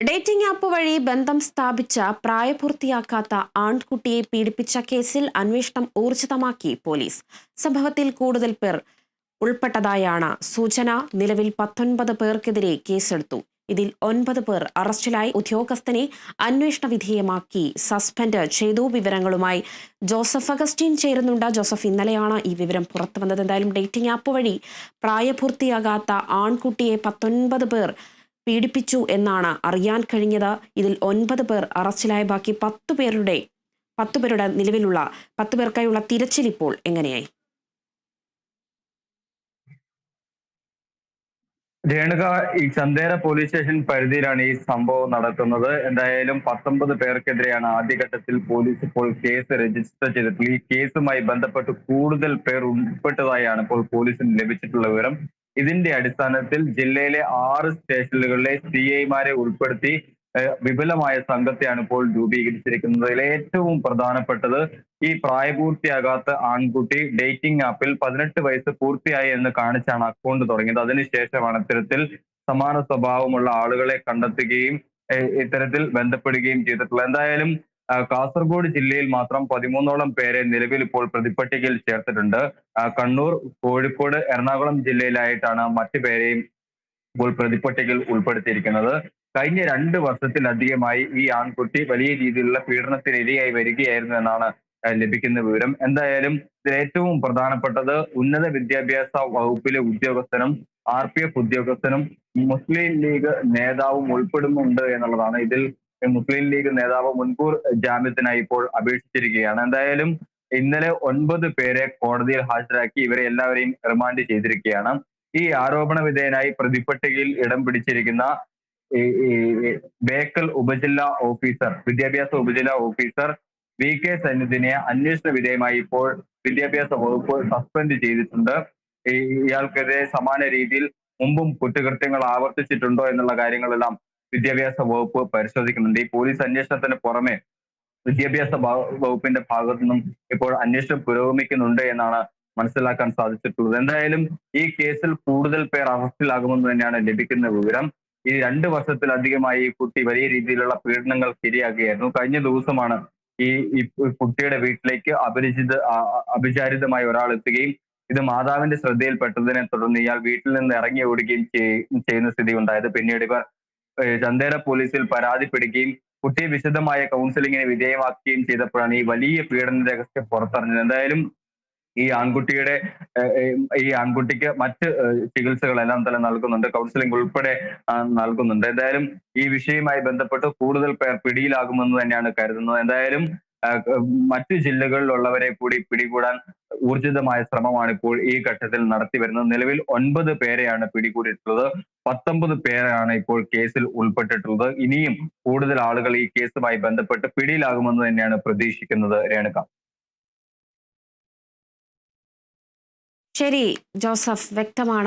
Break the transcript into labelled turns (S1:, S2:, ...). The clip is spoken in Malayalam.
S1: ഡേറ്റിംഗ് ആപ്പ് വഴി ബന്ധം സ്ഥാപിച്ച പ്രായപൂർത്തിയാക്കാത്ത ആൺകുട്ടിയെ പീഡിപ്പിച്ച കേസിൽ അന്വേഷണം ഊർജിതമാക്കി പോലീസ്. സംഭവത്തിൽ കൂടുതൽ പേർ ഉൾപ്പെട്ടതായാണ് സൂചന. നിലവിൽ പത്തൊൻപത് പേർക്കെതിരെ കേസെടുത്തു. ഇതിൽ ഒൻപത് പേർ അറസ്റ്റിലായി. ഉദ്യോഗസ്ഥനെ അന്വേഷണ വിധേയമാക്കി സസ്പെൻഡ് ചെയ്തു. വിവരങ്ങളുമായി ജോസഫ് അഗസ്റ്റീൻ ചേരുന്നുണ്ട്. ജോസഫ് ഇന്നലെയാണ് ഈ വിവരം പുറത്തു വന്നത് എന്തായാലും ഡേറ്റിംഗ് ആപ്പ് വഴി പ്രായപൂർത്തിയാകാത്ത ആൺകുട്ടിയെ പത്തൊൻപത് പേർ പീഡിപ്പിച്ചു എന്നാണ് അറിയാൻ കഴിഞ്ഞത്. ഇതിൽ ഒൻപത് പേർ അറസ്റ്റിലായ ബാക്കി പത്തു പേരുടെ പത്തു പേരുടെ നിലവിലുള്ള പത്തു പേർക്കായുള്ള തിരച്ചിൽ ഇപ്പോൾ എങ്ങനെയായി?
S2: രേണുക ഈ ചന്തേര പോലീസ് സ്റ്റേഷൻ പരിധിയിലാണ് ഈ സംഭവം നടക്കുന്നത്. എന്തായാലും പത്തൊമ്പത് പേർക്കെതിരെയാണ് ആദ്യഘട്ടത്തിൽ പോലീസ് ഇപ്പോൾ കേസ് രജിസ്റ്റർ ചെയ്തിട്ടുള്ളത്. ഈ കേസുമായി ബന്ധപ്പെട്ട് കൂടുതൽ പേർ ഉൾപ്പെട്ടതായാണ് ഇപ്പോൾ പോലീസിന് ലഭിച്ചിട്ടുള്ള വിവരം. ഇതിന്റെ അടിസ്ഥാനത്തിൽ ജില്ലയിലെ ആറ് സ്റ്റേഷനുകളിലെ സി ഐമാരെ ഉൾപ്പെടുത്തി വിപുലമായ സംഘത്തെയാണ് ഇപ്പോൾ രൂപീകരിച്ചിരിക്കുന്നത് ഏറ്റവും പ്രധാനപ്പെട്ടത് ഈ പ്രായപൂർത്തിയാകാത്ത ആൺകുട്ടി ഡേറ്റിംഗ് ആപ്പിൽ പതിനെട്ട് വയസ്സ് പൂർത്തിയായി എന്ന് കാണിച്ചാണ് അക്കൗണ്ട് തുടങ്ങിയത്. അതിനുശേഷമാണ് ഇത്തരത്തിൽ സമാന സ്വഭാവമുള്ള ആളുകളെ കണ്ടെത്തുകയും ഇത്തരത്തിൽ ബന്ധപ്പെടുകയും ചെയ്തിട്ടുള്ളത്. എന്തായാലും കാസർഗോഡ് ജില്ലയിൽ മാത്രം പതിമൂന്നോളം പേരെ നിലവിൽ ഇപ്പോൾ പ്രതിപട്ടികയിൽ ചേർത്തിട്ടുണ്ട്. കണ്ണൂർ കോഴിക്കോട് എറണാകുളം ജില്ലയിലായിട്ടാണ് മറ്റു പേരെയും ഇപ്പോൾ പ്രതിപട്ടികയിൽ ഉൾപ്പെടുത്തിയിരിക്കുന്നത്. കഴിഞ്ഞ രണ്ട് വർഷത്തിലധികമായി ഈ ആൺകുട്ടി വലിയ രീതിയിലുള്ള പീഡനത്തിന് ഇരയായി വരികയായിരുന്നു എന്നാണ് ലഭിക്കുന്ന വിവരം. എന്തായാലും ഏറ്റവും പ്രധാനപ്പെട്ടത് ഉന്നത വിദ്യാഭ്യാസ വകുപ്പിലെ ഉദ്യോഗസ്ഥനും ആർ പി എഫ് ഉദ്യോഗസ്ഥനും മുസ്ലിം ലീഗ് നേതാവും ഉൾപ്പെടുന്നുണ്ട് എന്നുള്ളതാണ്. ഇതിൽ മുസ്ലിം ലീഗ് നേതാവ് മുൻകൂർ ജാമ്യത്തിനായി ഇപ്പോൾ അപേക്ഷിച്ചിരിക്കുകയാണ്. എന്തായാലും ഇന്നലെ ഒൻപത് പേരെ കോടതിയിൽ ഹാജരാക്കി ഇവരെ എല്ലാവരെയും റിമാൻഡ് ചെയ്തിരിക്കുകയാണ്. ഈ ആരോപണ വിധേയനായി പ്രതിപട്ടികയിൽ ഇടം പിടിച്ചിരിക്കുന്ന ബേക്കൽ ഉപജില്ലാ ഓഫീസർ വിദ്യാഭ്യാസ ഉപജില്ലാ ഓഫീസർ വി കെ സന്നിധിനെ അന്വേഷണ വിധേയമായി ഇപ്പോൾ വിദ്യാഭ്യാസ വകുപ്പ് സസ്പെൻഡ് ചെയ്തിട്ടുണ്ട്. ഇയാൾക്കെതിരെ സമാന രീതിയിൽ മുമ്പും കുറ്റകൃത്യങ്ങൾ ആവർത്തിച്ചിട്ടുണ്ടോ എന്നുള്ള കാര്യങ്ങളെല്ലാം വിദ്യാഭ്യാസ വകുപ്പ് പരിശോധിക്കുന്നുണ്ട്. ഈ പോലീസ് അന്വേഷണത്തിന് പുറമെ വിദ്യാഭ്യാസ വകുപ്പിന്റെ ഭാഗത്തു നിന്നും ഇപ്പോൾ അന്വേഷണം പുരോഗമിക്കുന്നുണ്ട് എന്നാണ് മനസ്സിലാക്കാൻ സാധിച്ചിട്ടുള്ളത്. എന്തായാലും ഈ കേസിൽ കൂടുതൽ പേർ അറസ്റ്റിലാകുമെന്ന് തന്നെയാണ് ലഭിക്കുന്ന വിവരം. ഈ രണ്ട് വർഷത്തിലധികമായി ഈ കുട്ടി വലിയ രീതിയിലുള്ള പീഡനങ്ങൾക്ക് ഇരയാകുകയായിരുന്നു കഴിഞ്ഞ ദിവസമാണ് ഈ കുട്ടിയുടെ വീട്ടിലേക്ക് അപരിചിത അപചാരിതമായ ഒരാൾ എത്തുകയും ഇത് മാതാവിന്റെ ശ്രദ്ധയിൽപ്പെട്ടതിനെ തുടർന്ന് ഇയാൾ വീട്ടിൽ നിന്ന് ഇറങ്ങി ഓടുകയും ചെയ്യുന്ന സ്ഥിതി ഉണ്ടായത്. പിന്നീട് ഇവർ ചന്ദേര പോലീസിൽ പരാതിപ്പെടുകയും കുട്ടിയെ വിശദമായ കൗൺസിലിങ്ങിന് വിധേയമാക്കുകയും ചെയ്തപ്പോഴാണ് ഈ വലിയ പീഡന രഹസ്യം പുറത്തറിഞ്ഞത്. എന്തായാലും ഈ ആൺകുട്ടിയുടെ ഈ ആൺകുട്ടിക്ക് മറ്റ് ചികിത്സകളെല്ലാം തന്നെ നൽകുന്നുണ്ട്. കൗൺസിലിംഗ് ഉൾപ്പെടെ നൽകുന്നുണ്ട്. എന്തായാലും ഈ വിഷയവുമായി ബന്ധപ്പെട്ട് കൂടുതൽ പേർ പിടിയിലാകുമെന്ന് തന്നെയാണ് കരുതുന്നത്. എന്തായാലും മറ്റു ജില്ലകളിലുള്ളവരെ കൂടി പിടികൂടാൻ ഊർജിതമായ ശ്രമമാണ് ഇപ്പോൾ ഈ ഘട്ടത്തിൽ നടത്തി വരുന്നത്. നിലവിൽ ഒൻപത് പേരെയാണ് പിടികൂടിയിട്ടുള്ളത്. പത്തൊമ്പത് പേരാണ് ഇപ്പോൾ കേസിൽ ഉൾപ്പെട്ടിട്ടുള്ളത്. ഇനിയും കൂടുതൽ ആളുകൾ ഈ കേസുമായി ബന്ധപ്പെട്ട് പിടിയിലാകുമെന്ന് തന്നെയാണ് പ്രതീക്ഷിക്കുന്നത് രേണുക.
S1: ശരി ജോസഫ് വ്യക്തമാണ്.